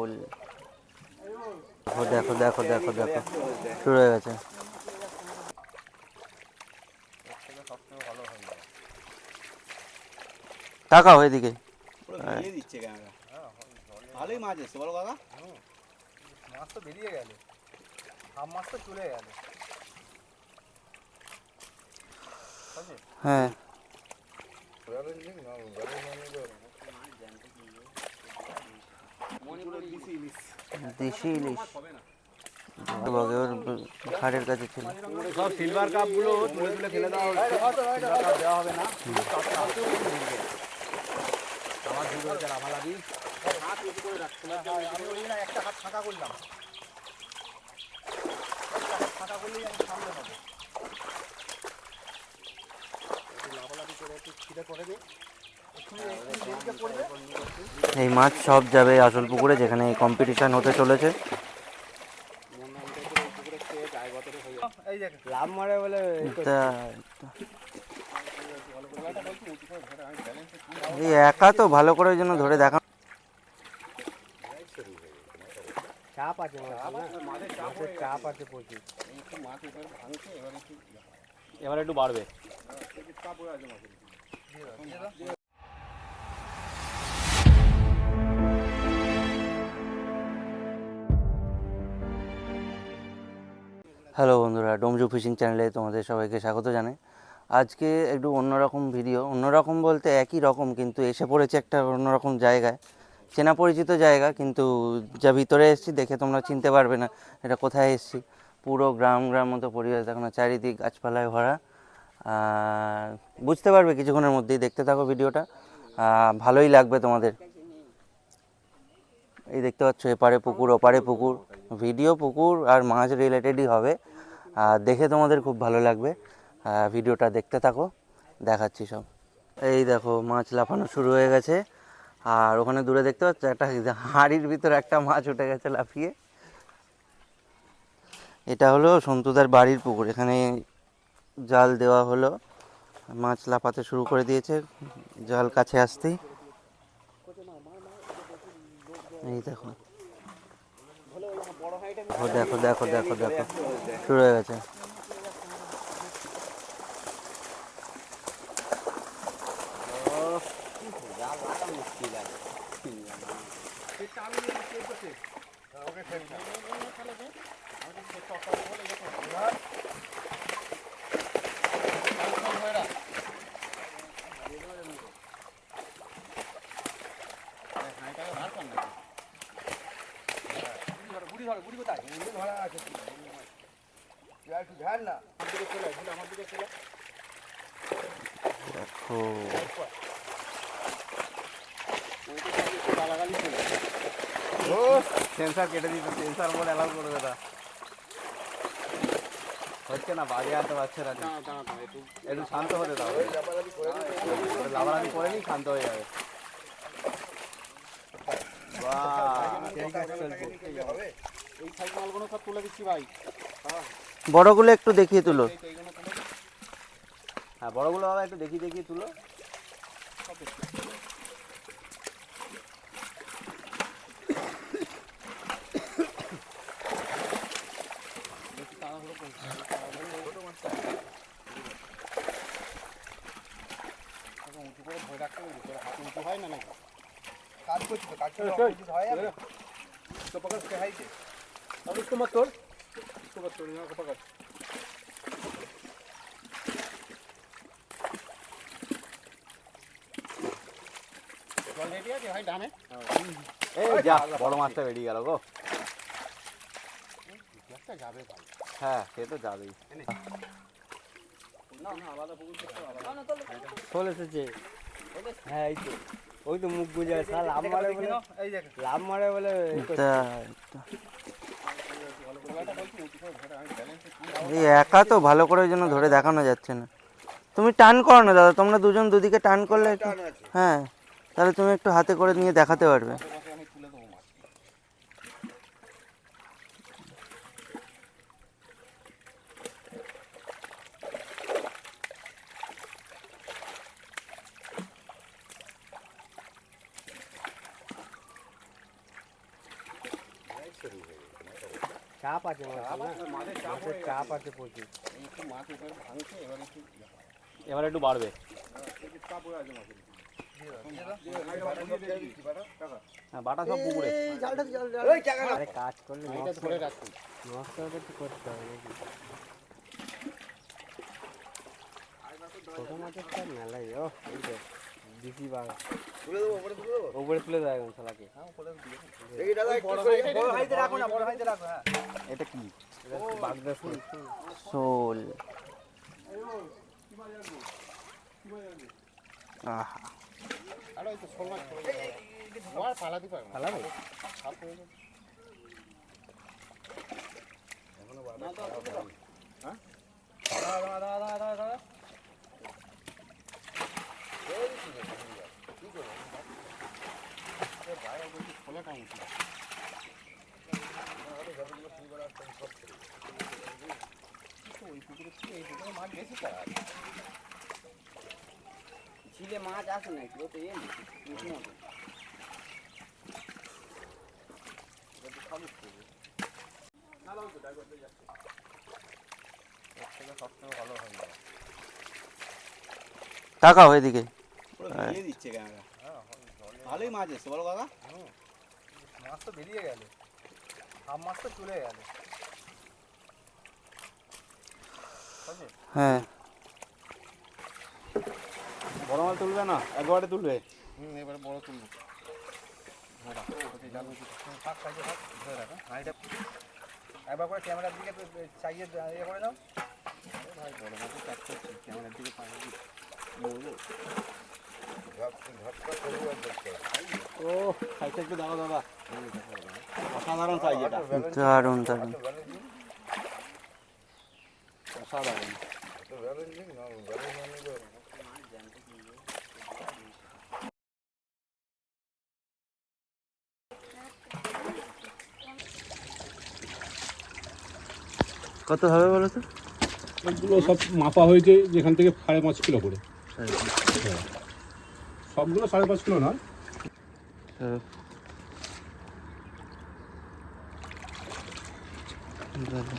শোল দেখো দেখো দেখো দেখো দেখো। শুরু হয়ে গেছে। দিচ্ছে ক্যামেরা ভালোই মাছ এসছে বলো কাকা। মাছ তো বেরিয়ে গেল। হাফ মাছ তো চলে গেল। হ্যাঁ। দেশি ইলিশ। বাগে কাছে ছিল সব সিলভার কাপগুলো তুলে তুলে ফেলে দেওয়া হবে না একটা হাত ফাঁকা করলাম করে একটু ছিটে করে দিই এই মাছ সব যাবে আসল পুকুরে যেখানে কম্পিটিশন হতে চলেছে। এই দেখ লাভ মারে বলে একা তো ভালো করে ওই জন্য ধরে দেখা চাপ আছে চাপ আছে প্রচুর। এবার একটু বাড়বে। হ্যালো বন্ধুরা, ডোমজু ফিশিং চ্যানেলে তোমাদের সবাইকে স্বাগত জানাই। আজকে একটু অন্যরকম ভিডিও অন্যরকম বলতে একই রকম, কিন্তু এসে পড়েছে একটা অন্যরকম জায়গায়। চেনা পরিচিত জায়গা, কিন্তু যা ভিতরে এসেছি দেখে তোমরা চিনতে পারবে না, এটা কোথায় এসছি। পুরো গ্রাম গ্রাম মতো পরিবেশ দেখো না চারিদিক গাছপালায় ভরা। বুঝতে পারবে কিছুক্ষণের মধ্যেই, দেখতে থাকো ভিডিওটা। ভালোই লাগবে তোমাদের। এই দেখতে পাচ্ছ, এপারে পুকুর, ওপারে পুকুর। ভিডিও, পুকুর আর মাছ রিলেটেডই হবে। আর দেখে তোমাদের খুব ভালো লাগবে। ভিডিওটা দেখতে থাকো, দেখাচ্ছি সব। এই দেখো, মাছ লাফানো শুরু হয়ে গেছে। আর ওখানে দূরে দেখতে পাচ্ছ একটা হাঁড়ির ভিতরে একটা মাছ উঠে গেছে লাফিয়ে। এটা হলো সন্তুদার বাড়ির পুকুর। এখানে জাল দেওয়া হলো। মাছ লাফাতে শুরু করে দিয়েছে। জাল কাছে আসতেই। এই দেখো। ও দেখো দেখো দেখো দেখো। শুরু হয়ে গেছে। বুড়ি ধরো বুড়ি কোথায় বুড়ি ধরা আছে তুই আর একটু ধ্যান না আমার দিকে চলে আয়, আমার দিকে চলে আয়। দেখো ও সেন্সার কেটে দিত সেন্সার মোড অ্যালাউ করবে না হচ্ছে না বাজে আনতে পারছে না। একটু শান্ত হতে দাও। লাভালাভি করে নি শান্ত হয়ে যাবে। বড়গুলো একটু দেখিয়ে তুলো। হ্যাঁ বড়গুলো বাবা একটু দেখি দেখিয়ে তুলো বেশি তাড়াহুড়ো করিস না। এখন কাজ করছি কে হাইছে তবে তোমার তোর তোমার তোর না পকাস যা, বড় মাছটা বেরিয়ে গেল গো। যাবে ভাই। হ্যাঁ সে তো যাবেই। শোল এসেছে। হ্যাঁ এই তো। ওই তো মুখ গুজে শাল লাভ মারে বলে লাভ মারে বলে এই একা তো ভালো করে ওই জন্য ধরে দেখানো যাচ্ছে না। তুমি টান করো না দাদা। তোমরা দুজন দুদিকে টান করলে হ্যাঁ তাহলে তুমি একটু হাতে করে নিয়ে দেখাতে পারবে। চাপ আছে মাছের মাছের চাপ আছে প্রচুর। এবার একটু বাড়বে। হ্যাঁ বাটা সব পুকুরে। কাজ করলে নষ্ট নষ্ট করতে হবে নাকি? ছোট মাছের চাপ মেলাই ও এই তো দিদি বাঘ উপরে তুলে দেয় এখন শালাকে। এটা কি? বাগদা ফুল শোল। আহা। ফালাবে? ঝিলে মাছ আসে নাকি ও তো এ তাকাও এদিকে। দিয়ে দিচ্ছে ক্যামেরা ভালোই মাছ এসছে বলো কাকা মাছ তো বেরিয়ে গেল হাফ মাছ তো চলে গেল হ্যাঁ বড় মাল তুলবে না একবারে তুলবে হুম এবারে বড় তুলবো থাক সাইডে থাক ধরে রাখো হাঁড়িটা একবার করে ক্যামেরার দিকে চাইয়ে ইয়ে করে দাও ভাই বড় মাছ ক্যামেরার দিকে পানি ও সাইজটা একটু দাও দাদা অসাধারণ সাইজ এটা দারুণ দারুণ অসাধারণ কত হবে বলো তো? সবগুলো সব মাপা হয়েছে যেখান থেকে সাড়ে পাঁচ কিলো করে। সবগুলো সাড়ে পাঁচ কিলো হ্যাঁ। ভালো।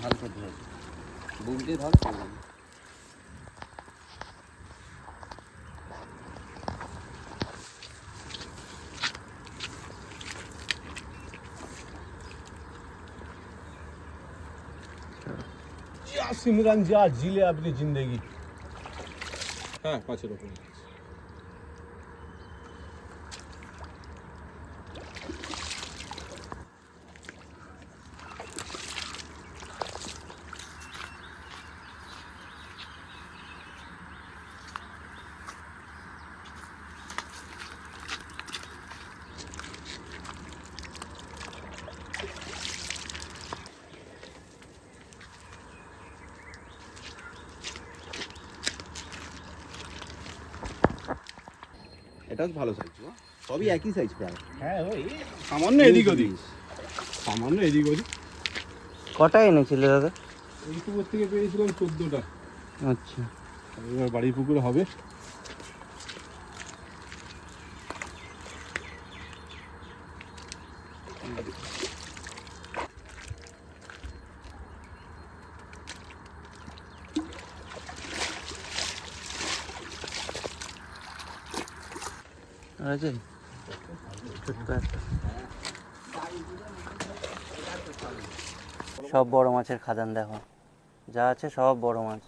ভালো বুক দিয়ে ধর যা সিমরান যা জিলে আপনি জিন্দেগি হ্যাঁ পাঁচের ওপরে এটাও ভালো সাইজ সবই একই সাইজ প্রায়। হ্যাঁ ওই সামান্য এদিক ওদিক। সামান্য এদিক ওদিক। কটা এনেছিলে দাদা? এই পুকুর থেকে পেয়েছিলাম চোদ্দোটা। আচ্ছা। এবার বাড়ির পুকুরে হবে। Thank ছোট্ট সব বড় মাছের খাদান দেখো। যা আছে সব বড় মাছ।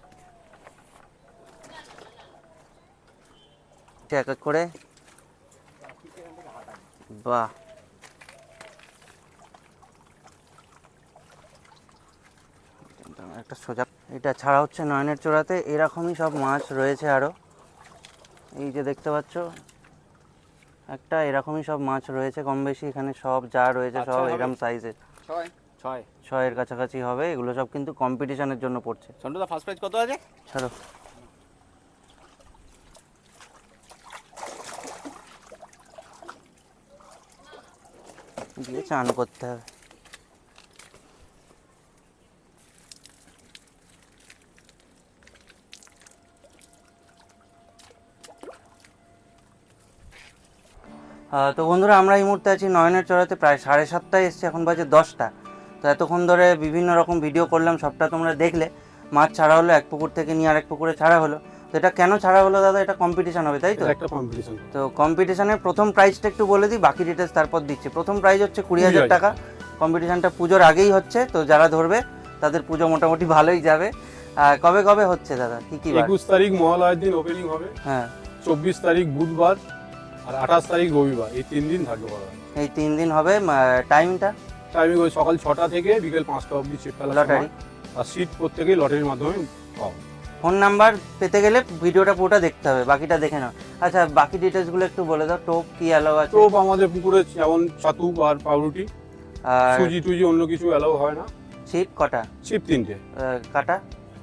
এক এক করে। বাহ। একটা সোজা। এটা ছাড়া হচ্ছে নয়নের চোরাতে এরকমই সব মাছ রয়েছে আরও এই যে দেখতে পাচ্ছ একটা এরকমই সব মাছ রয়েছে কম বেশি এখানে সব যা রয়েছে আচ্ছা, সব এরকম সাইজের ছয়। ছয়। ছয়ের কাছাকাছি হবে এগুলো সব কিন্তু কম্পিটিশনের জন্য পড়ছে। সন্টুদা ফার্স্ট প্রাইজ কত আছে? ছাড়ো। দিয়ে চান করতে হবে। তো বন্ধুরা আমরা এই মুহূর্তে আছি নয়নের চড়াতে প্রায় সাড়ে সাতটায় এসছে এখন বাজে দশটা। তো এতক্ষণ ধরে বিভিন্ন রকম ভিডিও করলাম সবটা তোমরা দেখলে। মাছ ছাড়া হলো এক পুকুর থেকে নিয়ে আরেক পুকুরে ছাড়া হলো। তো এটা কেন ছাড়া হলো দাদা? এটা কম্পিটিশন হবে তাই তো? একটা কম্পিটিশন তো কম্পিটিশনের প্রথম প্রাইসটা একটু বলে দিই বাকি ডিটেলস তারপর দিচ্ছি। প্রথম প্রাইজ হচ্ছে কুড়ি হাজার টাকা। কম্পিটিশনটা পুজোর আগেই হচ্ছে তো যারা ধরবে তাদের পুজো মোটামুটি ভালোই যাবে। আর কবে কবে হচ্ছে দাদা? কি কি একুশ তারিখ মহালয়ার দিন ওপেনিং হবে। হ্যাঁ। চব্বিশ তারিখ বুধবার। আর আঠাশ তারিখ রবিবার এই তিন দিন থাকবে বলা এই তিন দিন হবে টাইমটা টাইমিং ওই সকাল ছটা থেকে বিকেল পাঁচটা অবধি ফেলা লটারি আর সিট প্রত্যেকেই লটারির মাধ্যমে পাওয়া ফোন নাম্বার পেতে গেলে ভিডিওটা পুরোটা দেখতে হবে বাকিটা দেখে নাও। আচ্ছা বাকি ডিটেলসগুলো একটু বলে দাও টোপ কি অ্যালাউ আছে? টোপ আমাদের পুকুরে যেমন ছাতু আর পাউরুটি আর সুজি টুজি অন্য কিছু অ্যালাউ হয় না। ছিপ কটা? ছিপ তিনটে। কাটা?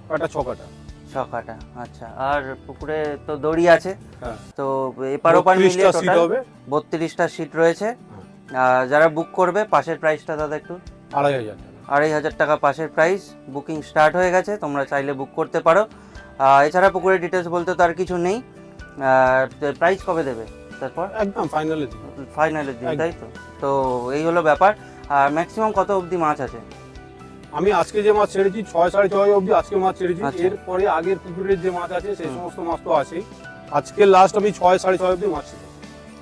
কাটা ছ কাটা। ছ কাটা আচ্ছা। আর পুকুরে তো দড়ি আছে। হ্যাঁ। তো এপার ওপার মিলিয়ে টোটাল বত্রিশটা সিট রয়েছে। আর যারা বুক করবে পাশের প্রাইসটা দাদা একটু। আড়াই হাজার টাকা। আড়াই হাজার টাকা পাশের প্রাইস বুকিং স্টার্ট হয়ে গেছে তোমরা চাইলে বুক করতে পারো। এছাড়া পুকুরের ডিটেলস বলতে তো আর কিছু নেই। প্রাইস কবে দেবে? তারপর? একদম ফাইনালে দিন। ফাইনালের দিন তাই তো? তো এই হলো ব্যাপার। আর ম্যাক্সিমাম কত অবধি মাছ আছে? আমি আজকে যে মাছ ছেড়েছি ছয় সাড়ে ছয় অবধি আজকে মাছ ছেড়েছি। আচ্ছা। এরপরে আগের পুকুরের যে মাছ আছে সেই সমস্ত মাছ তো আছেই। আজকে লাস্ট আমি ছয় সাড়ে ছয় অবধি মাছ ছেড়েছি।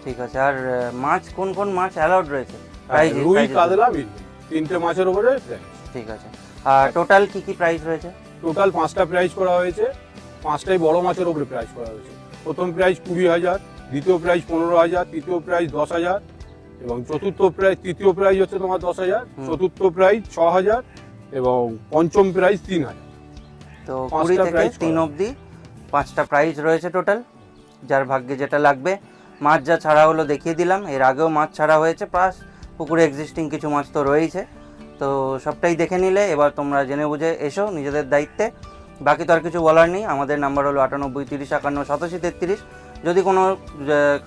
ঠিক আছে আর মাছ কোন কোন মাছ অ্যালাউড রয়েছে? হ্যাঁ, রুই কাতলা মিলবে তিনটে মাছের উপরে ঠিক আছে। আর টোটাল কি কি প্রাইস রয়েছে? টোটাল পাঁচটা প্রাইজ করা হয়েছে। পাঁচটাই বড় মাছের উপরে প্রাইজ করা হয়েছে। প্রথম প্রাইজ কুড়ি হাজার দ্বিতীয় প্রাইজ পনেরো হাজার তৃতীয় প্রাইজ দশ হাজার এবং চতুর্থ প্রাইজ তৃতীয় প্রাইজ হচ্ছে তোমার দশ হাজার চতুর্থ প্রাইজ ছ হাজার এবং পঞ্চম প্রাইজ তিন হাজার। তো কুড়ি থেকে তিন। অবধি পাঁচটা প্রাইজ রয়েছে টোটাল যার ভাগ্যে যেটা লাগবে। মাছ যা ছাড়া হলো দেখিয়ে দিলাম। এর আগেও মাছ ছাড়া হয়েছে। প্লাস পুকুরে এক্সিস্টিং কিছু মাছ তো রয়েছে। তো সবটাই দেখে নিলে এবার তোমরা জেনে বুঝে এসো নিজেদের দায়িত্বে। বাকি তো আর কিছু বলার নেই। আমাদের নাম্বার হলো আটানব্বই তিরিশ একান্ন সাতাশি তেত্রিশ। যদি কোনো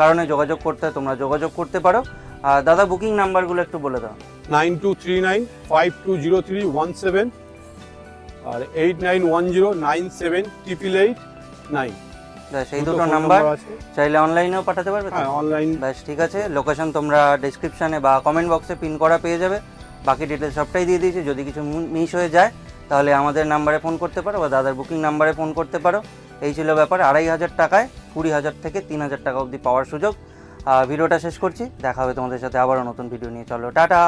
কারণে যোগাযোগ করতে হয় তোমরা যোগাযোগ করতে পারো। দাদা বুকিং নাম্বারগুলো একটু বলে দাও। Nine two three nine five two zero three one seven আর eight nine one zero nine seven triple eight nine ব্যাস এই দুটো নাম্বার চাইলে অনলাইনেও পাঠাতে পারবে হ্যাঁ অনলাইন ব্যাস ঠিক আছে। লোকেশন তোমরা ডিসক্রিপশানে বা কমেন্ট বক্সে পিন করা পেয়ে যাবে। বাকি ডিটেলস সবটাই দিয়ে দিয়েছি। যদি কিছু মিস হয়ে যায় তাহলে আমাদের নাম্বারে ফোন করতে পারো বা দাদার বুকিং নাম্বারে ফোন করতে পারো। এই ছিল ব্যাপার আড়াই হাজার টাকায় কুড়ি হাজার থেকে তিন হাজার টাকা অবধি পাওয়ার সুযোগ। ভিডিওটা শেষ করছি। দেখা হবে তোমাদের সাথে আবারও নতুন ভিডিও নিয়ে। চলো টাটা!